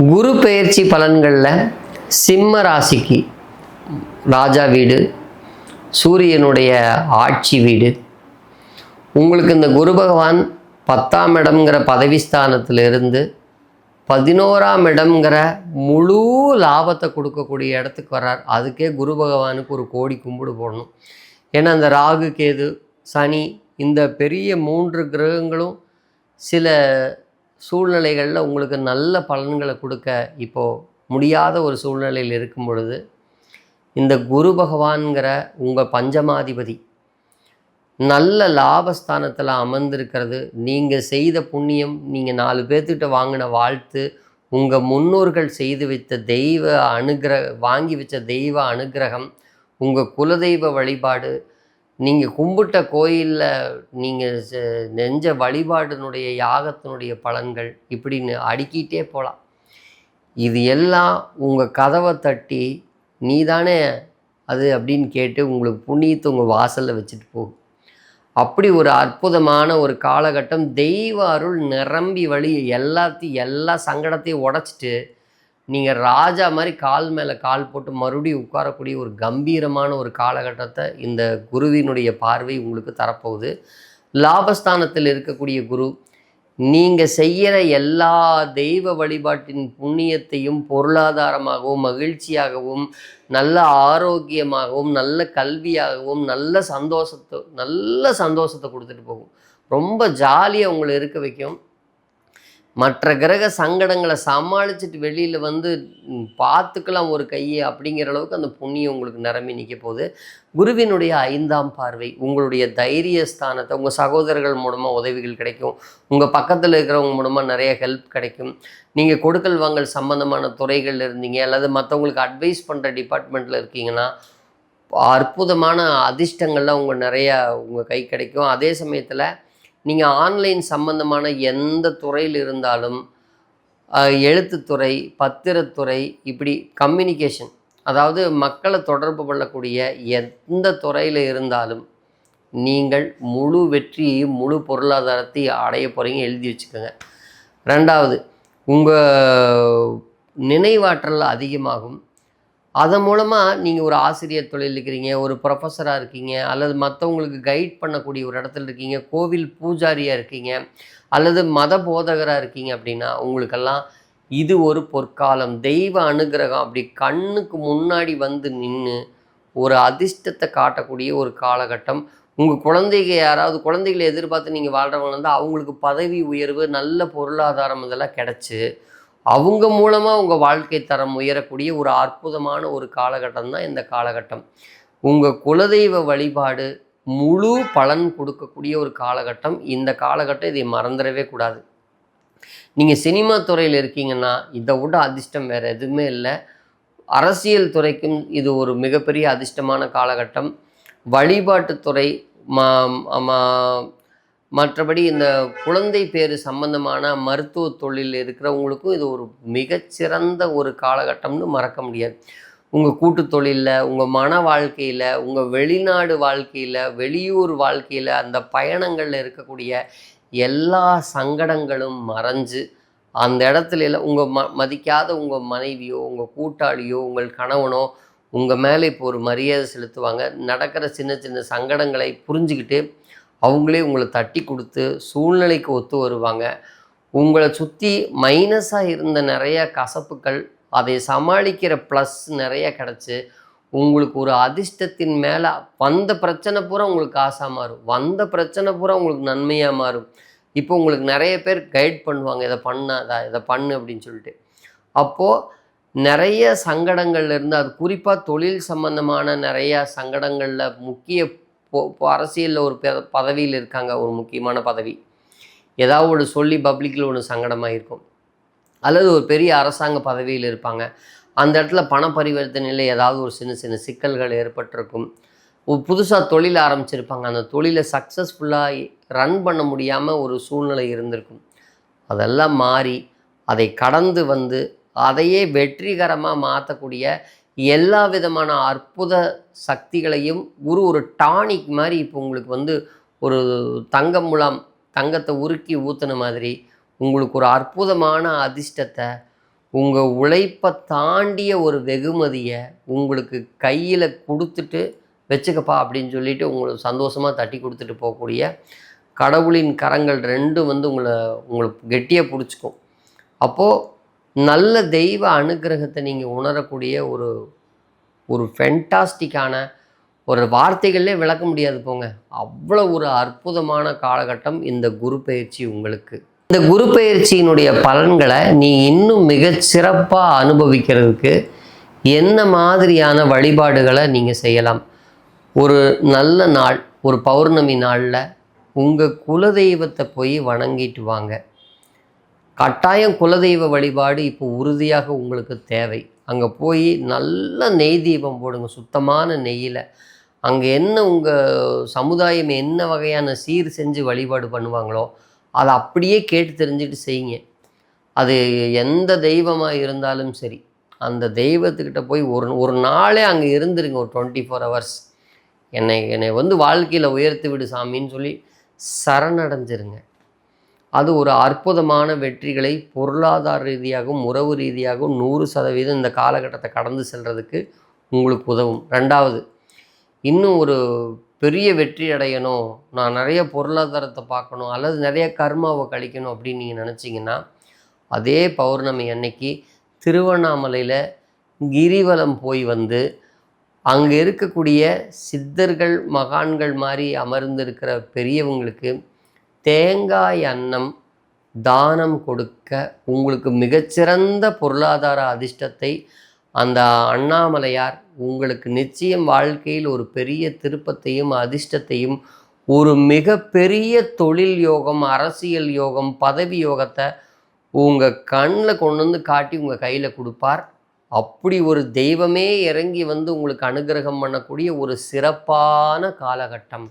குரு பெயர்ச்சி பலன்களில் சிம்ம ராசிக்கு ராஜா வீடு சூரியனுடைய ஆட்சி வீடு. உங்களுக்கு இந்த குரு பகவான் பத்தாம் இடம்ங்கிற பதவிஸ்தானத்திலிருந்து பதினோராம் இடம்ங்கிற முழு லாபத்தை கொடுக்கக்கூடிய இடத்துக்கு வர்றார். அதுக்கே குரு பகவானுக்கு ஒரு கோடி கும்பிடு போடணும். ஏன்னா அந்த ராகு கேது சனி இந்த பெரிய மூன்று கிரகங்களும் சில சூழ்நிலைகளில் உங்களுக்கு நல்ல பலன்களை கொடுக்க இப்போது முடியாத ஒரு சூழ்நிலையில் இருக்கும் பொழுது இந்த குரு பகவான்கிற உங்கள் பஞ்சமாதிபதி நல்ல லாபஸ்தானத்தில் அமர்ந்திருக்கிறது. நீங்கள் செய்த புண்ணியம் நீங்கள் நாலு பேர்த்துக்கிட்ட வாங்கின வாழ்த்து உங்கள் முன்னோர்கள் செய்து வைத்த தெய்வ அனுகிர வாங்கி வச்ச தெய்வ அனுகிரகம் உங்கள் குலதெய்வ வழிபாடு நீங்கள் கும்பிட்ட கோயிலில் நீங்கள் நெஞ்ச வழிபாடினுடைய யாகத்தினுடைய பலன்கள் இப்படின்னு அடுக்கிட்டே போகலாம் இது எல்லாம் உங்கள் கதவை தட்டி நீ தானே அது அப்படின்னு கேட்டு உங்களுக்கு புண்ணியத்தை உங்கள் வாசலில் வச்சுட்டு போகும் அப்படி ஒரு அற்புதமான ஒரு காலகட்டம் தெய்வ அருள் நிரம்பி வழி எல்லாத்தையும் எல்லா சங்கடத்தையும் உடச்சிட்டு நீங்கள் ராஜா மாதிரி கால் மேலே கால் போட்டு மறுபடியும் உட்காரக்கூடிய ஒரு கம்பீரமான ஒரு காலகட்டத்தை இந்த குருவினுடைய பார்வை உங்களுக்கு தரப்போகுது. லாபஸ்தானத்தில் இருக்கக்கூடிய குரு நீங்கள் செய்கிற எல்லா தெய்வ வழிபாட்டின் புண்ணியத்தையும் பொருளாதாரமாகவும் மகிழ்ச்சியாகவும் நல்ல ஆரோக்கியமாகவும் நல்ல கல்வியாகவும் நல்ல சந்தோஷத்தை நல்ல சந்தோஷத்தை கொடுத்துட்டு போகும். ரொம்ப ஜாலியாக உங்களை இருக்க வைக்கும். மற்ற கிரக சங்கடங்களை சமாளிச்சுட்டு வெளியில் வந்து பார்த்துக்கலாம் ஒரு கையை அப்படிங்கிற அளவுக்கு அந்த புண்ணியம் உங்களுக்கு நிரம்பி நிற்க போகுது. குருவினுடைய ஐந்தாம் பார்வை உங்களுடைய தைரிய ஸ்தானத்தை உங்கள் சகோதரர்கள் மூலமாக உதவிகள் கிடைக்கும். உங்கள் பக்கத்தில் இருக்கிறவங்க மூலமாக நிறைய ஹெல்ப் கிடைக்கும். நீங்கள் கொடுக்கல் வாங்கல் சம்மந்தமான துறைகளில் இருந்தீங்க அல்லது மற்றவங்களுக்கு அட்வைஸ் பண்ணுற டிபார்ட்மெண்ட்டில் இருக்கீங்கன்னா அற்புதமான அதிர்ஷ்டங்கள்லாம் உங்கள் நிறையா உங்கள் கை கிடைக்கும். அதே சமயத்தில் நீங்கள் ஆன்லைன் சம்பந்தமான எந்த துறையில் இருந்தாலும் எழுத்துத்துறை பத்திரத்துறை இப்படி கம்யூனிகேஷன் அதாவது மக்களை தொடர்பு கொள்ளக்கூடிய எந்த துறையில் இருந்தாலும் நீங்கள் முழு வெற்றியையும் முழு பொருளாதாரத்தையும் அடைய போகிறீங்க எழுதி வச்சுக்கோங்க. ரெண்டாவது உங்கள் நினைவாற்றல் அதிகமாகும். அதன் மூலமாக நீங்கள் ஒரு ஆசிரியர் தொழில் இருக்கிறீங்க ஒரு ப்ரொஃபஸராக இருக்கீங்க அல்லது மற்றவங்களுக்கு கைட் பண்ணக்கூடிய ஒரு இடத்துல இருக்கீங்க கோவில் பூஜாரியாக இருக்கீங்க அல்லது மத போதகராக இருக்கீங்க அப்படின்னா உங்களுக்கெல்லாம் இது ஒரு பொற்காலம். தெய்வ அனுகிரகம். அப்படி கண்ணுக்கு முன்னாடி வந்து நின்று ஒரு அதிர்ஷ்டத்தை காட்டக்கூடிய ஒரு காலகட்டம். உங்கள் குழந்தைங்க யாராவது குழந்தைகளை எதிர்பார்த்து நீங்கள் வாழ்கிறவங்க இருந்தால் அவங்களுக்கு பதவி உயர்வு நல்ல பொருளாதாரம் இதெல்லாம் கிடச்சி அவங்க மூலமாக உங்கள் வாழ்க்கை தரம் உயரக்கூடிய ஒரு அற்புதமான ஒரு காலகட்டம் தான் இந்த காலகட்டம். உங்கள் குலதெய்வ வழிபாடு முழு பலன் கொடுக்கக்கூடிய ஒரு காலகட்டம். இந்த காலகட்டம் இதை மறந்துடவே கூடாது. நீங்கள் சினிமா துறையில் இருக்கீங்கன்னா இதை விட அதிர்ஷ்டம் வேறு எதுவுமே இல்லை. அரசியல் துறைக்கும் இது ஒரு மிகப்பெரிய அதிர்ஷ்டமான காலகட்டம். வழிபாட்டுத்துறை மற்றபடி இந்த குழந்தை பேரு சம்பந்தமான மருத்துவ தொழில் இருக்கிறவங்களுக்கும் இது ஒரு மிகச்சிறந்த ஒரு காலகட்டம்னு மறக்க முடியாது. உங்கள் கூட்டு தொழிலில் உங்கள் மன வாழ்க்கையில் உங்கள் வெளிநாடு வாழ்க்கையில் வெளியூர் வாழ்க்கையில் அந்த பயணங்களில் இருக்கக்கூடிய எல்லா சங்கடங்களும் மறைஞ்சு அந்த இடத்துல எல்லாம் உங்கள் ம மதிக்காத உங்கள் மனைவியோ உங்கள் கூட்டாளியோ உங்கள் கணவனோ உங்கள் மேலே இப்போ ஒரு மரியாதை செலுத்துவாங்க. நடக்கிற சின்ன சின்ன சங்கடங்களை புரிஞ்சுக்கிட்டு அவங்களே உங்களை தட்டி கொடுத்து சூழ்நிலைக்கு ஒத்து வருவாங்க. உங்களை சுற்றி மைனஸாக இருந்த நிறைய கசப்புகள் அதை சமாளிக்கிற ப்ளஸ் நிறைய கிடச்சி உங்களுக்கு ஒரு அதிர்ஷ்டத்தின் மேலே வந்த பிரச்சனை பூரா உங்களுக்கு காசாக மாறும். வந்த பிரச்சனை பூரா உங்களுக்கு நன்மையாக மாறும். இப்போ உங்களுக்கு நிறைய பேர் கைட் பண்ணுவாங்க இதை பண்ணாதா? இதை பண்ணு அப்படின்னு சொல்லிட்டு. அப்போது நிறைய சங்கடங்கள்ல இருந்து அது குறிப்பாக தொழில் சம்பந்தமான நிறையா சங்கடங்களில் முக்கிய இப்போ இப்போ அரசியலில் ஒரு பெ- பதவியில் இருக்காங்க ஒரு முக்கியமான பதவி. ஏதாவது ஒன்று சொல்லி பப்ளிக்கில் ஒன்று சங்கடமாக இருக்கும் அல்லது ஒரு பெரிய அரசாங்க பதவியில் இருப்பாங்க. அந்த இடத்துல பண பரிவர்த்தனையில் ஏதாவது ஒரு சின்ன சின்ன சிக்கல்கள் ஏற்பட்டிருக்கும். ஒரு புதுசாக தொழில் ஆரம்பிச்சிருப்பாங்க. அந்த தொழிலை சக்ஸஸ்ஃபுல்லாக ரன் பண்ண முடியாமல் ஒரு சூழ்நிலை இருந்திருக்கும். அதெல்லாம் மாறி அதை கடந்து வந்து அதையே வெற்றிகரமாக மாற்றக்கூடிய எல்லா விதமான அற்புத சக்திகளையும் குரு ஒரு டானிக் மாதிரி இப்போ உங்களுக்கு வந்து ஒரு தங்க முலாம் தங்கத்தை உருக்கி ஊற்றுன மாதிரி உங்களுக்கு ஒரு அற்புதமான அதிர்ஷ்டத்தை உங்கள் உழைப்பை தாண்டிய ஒரு வெகுமதியை உங்களுக்கு கையில் கொடுத்துட்டு வச்சுக்கப்பா அப்படின்னு சொல்லிட்டு உங்களை சந்தோஷமாக தட்டி கொடுத்துட்டு போகக்கூடிய கடவுளின் கரங்கள் ரெண்டும் வந்து உங்களை உங்களுக்கு கெட்டியாக பிடிச்சிக்கும். அப்போது நல்ல தெய்வ அனுக்கிரகத்தை நீங்கள் உணரக்கூடிய ஒரு ஒரு ஃபென்டாஸ்டிக்கான ஒரு வார்த்தைகள்லே விளக்க முடியாது போங்க. அவ்வளோ ஒரு அற்புதமான காலகட்டம் இந்த குரு பயிற்சி உங்களுக்கு. இந்த குரு பயிற்சியினுடைய பலன்களை நீ இன்னும் மிக சிறப்பாக அனுபவிக்கிறதுக்கு என்ன மாதிரியான வழிபாடுகளை நீங்கள் செய்யலாம்? ஒரு நல்ல நாள் ஒரு பௌர்ணமி நாளில் உங்கள் குலதெய்வத்தை போய் வணங்கிட்டு வாங்க. கட்டாயம் குலதெய்வ வழிபாடு இப்போ உறுதியாக உங்களுக்கு தேவை. அங்கே போய் நல்ல நெய் தீபம் போடுங்க சுத்தமான நெய்யில். அங்கே என்ன உங்கள் சமுதாயம் என்ன வகையான சீர் செஞ்சு வழிபாடு பண்ணுவாங்களோ அதை அப்படியே கேட்டு தெரிஞ்சுட்டு செய்யுங்க. அது எந்த தெய்வமாக இருந்தாலும் சரி அந்த தெய்வத்துக்கிட்ட போய் ஒரு ஒரு நாளே அங்கே இருந்துருங்க ஒரு டுவெண்ட்டி ஃபோர் ஹவர்ஸ் என்னை என்னை வந்து வாழ்க்கையில் உயர்த்தி விடு சாமின்னு சொல்லி சரணடைஞ்சிருங்க. அது ஒரு அற்புதமான வெற்றிகளை பொருளாதார ரீதியாகவும் உறவு ரீதியாகவும் நூறு சதவீதம் இந்த காலகட்டத்தை கடந்து செல்கிறதுக்கு உங்களுக்கு உதவும். ரெண்டாவது இன்னும் ஒரு பெரிய வெற்றி அடையணும். நான் நிறைய பொருளாதாரத்தை பார்க்கணும். அல்லது நிறைய கர்மாவை கழிக்கணும் அப்படின்னு நீங்கள் நினச்சிங்கன்னா அதே பௌர்ணமி அன்னைக்கு திருவண்ணாமலையில் கிரிவலம் போய் வந்து அங்கே இருக்கக்கூடிய சித்தர்கள் மகான்கள் மாதிரி அமர்ந்திருக்கிற பெரியவங்களுக்கு தேங்காய் அன்னம் தானம் கொடுக்க உங்களுக்கு மிகச்சிறந்த பொருளாதார அதிர்ஷ்டத்தை அந்த அண்ணாமலையார் உங்களுக்கு நிச்சயம் வாழ்க்கையில் ஒரு பெரிய திருப்பத்தையும் அதிர்ஷ்டத்தையும் ஒரு மிகப்பெரிய தொழில் யோகம் அரசியல் யோகம் பதவி யோகத்தை உங்கள் கண்ணில் கொண்டு வந்து காட்டி உங்கள் கையில் கொடுப்பார். அப்படி ஒரு தெய்வமே இறங்கி வந்து உங்களுக்கு அனுகிரகம் பண்ணக்கூடிய ஒரு சிறப்பான காலகட்டம்.